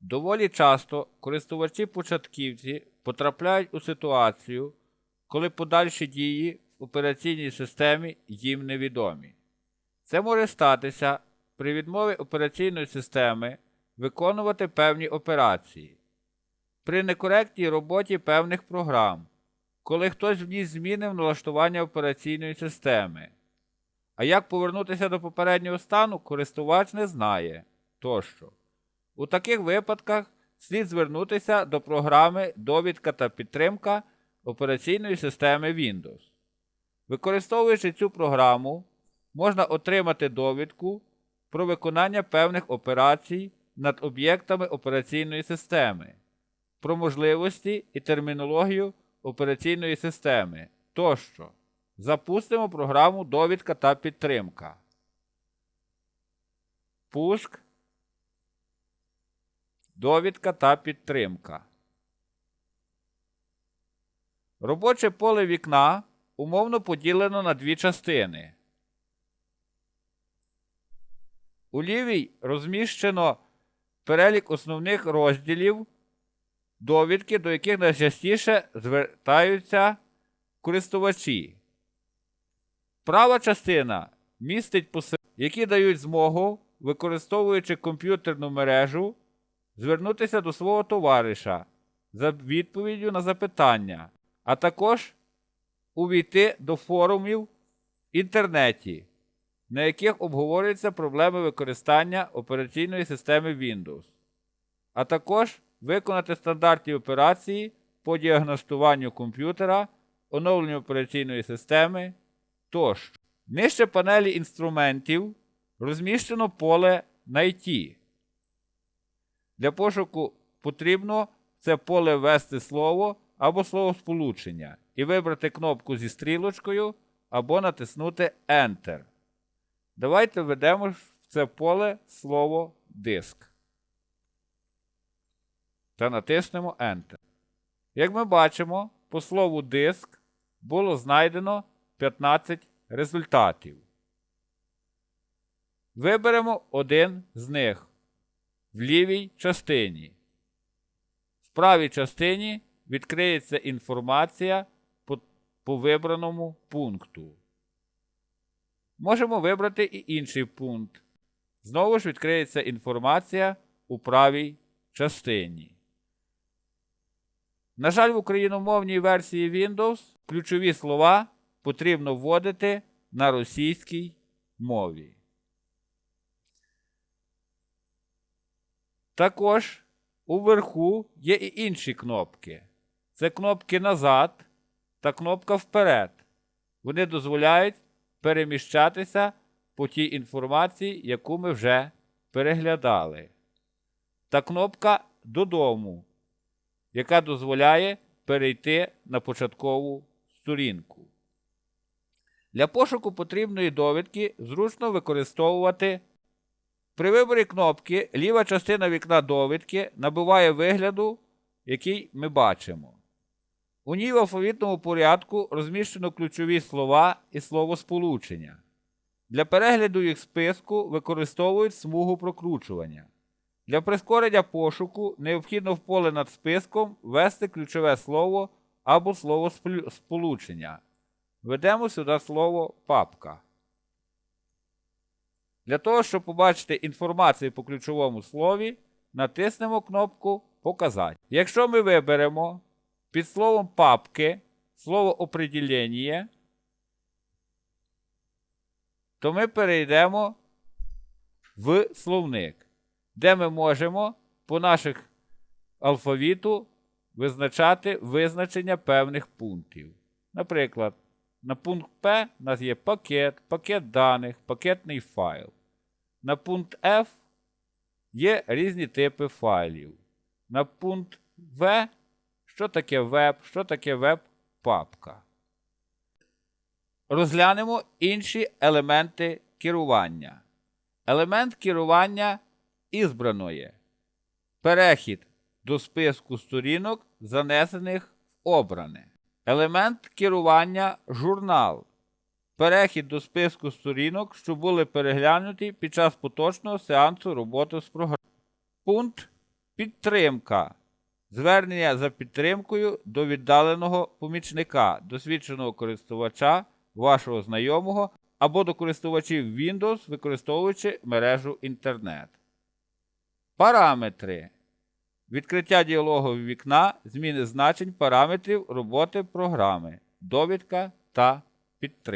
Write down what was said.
Доволі часто користувачі-початківці потрапляють у ситуацію, коли подальші дії в операційній системі їм невідомі. Це може статися при відмові операційної системи виконувати певні операції, при некоректній роботі певних програм, коли хтось вніс зміни в налаштування операційної системи. А як повернутися до попереднього стану, користувач не знає тощо. У таких випадках слід звернутися до програми Довідка та підтримка операційної системи Windows. Використовуючи цю програму, можна отримати довідку про виконання певних операцій над об'єктами операційної системи, про можливості і термінологію операційної системи тощо. Запустимо програму Довідка та підтримка. Пуск. Довідка та підтримка. Робоче поле вікна умовно поділено на дві частини. У лівій розміщено перелік основних розділів довідки, до яких найчастіше звертаються користувачі. Права частина містить посилання, які дають змогу, використовуючи комп'ютерну мережу, звернутися до свого товариша за відповіддю на запитання, а також увійти до форумів в інтернеті, на яких обговорюються проблеми використання операційної системи Windows, а також виконати стандартні операції по діагностуванню комп'ютера, оновленню операційної системи тощо. Нижче панелі інструментів розміщено поле «Найти». Для пошуку потрібно це поле ввести слово або словосполучення і вибрати кнопку зі стрілочкою або натиснути Enter. Давайте введемо в це поле слово диск. Та натиснемо Enter. Як ми бачимо, по слову диск було знайдено 15 результатів. Виберемо один з них в лівій частині. В правій частині відкриється інформація по, по вибраному пункту. Можемо вибрати і інший пункт. Знову ж відкриється інформація у правій частині. На жаль, в україномовній версії Windows ключові слова потрібно вводити на російській мові. Також уверху є і інші кнопки. Це кнопки назад та кнопка вперед. Вони дозволяють переміщатися по тій інформації, яку ми вже переглядали. Та кнопка додому, яка дозволяє перейти на початкову сторінку. Для пошуку потрібної довідки зручно використовувати. При виборі кнопки ліва частина вікна довідки набуває вигляду, який ми бачимо. У ній в алфавітному порядку розміщено ключові слова і словосполучення. Для перегляду їх списку використовують смугу прокручування. Для прискорення пошуку необхідно в поле над списком ввести ключове слово або словосполучення. Введемо сюди слово папка. Для того, щоб побачити інформацію по ключовому слові, натиснемо кнопку Показати. Якщо ми виберемо під словом папки слово определення, то ми перейдемо в словник, де ми можемо по наших алфавіту визначати визначення певних пунктів. Наприклад, на пункт П у нас є пакет, пакет даних, пакетний файл. На пункт F є різні типи файлів. На пункт В, що таке веб, що таке веб-папка. Розглянемо інші елементи керування. Елемент керування ізбраної. Перехід до списку сторінок, занесених в обране. Елемент керування журнал. Перехід до списку сторінок, що були переглянуті під час поточного сеансу роботи з програмою. Пункт Підтримка. Звернення за підтримкою до віддаленого помічника, досвідченого користувача, вашого знайомого або до користувачів Windows, використовуючи мережу інтернет. Параметри. Відкриття діалогового вікна, зміни значень параметрів роботи програми, довідка та підтримка.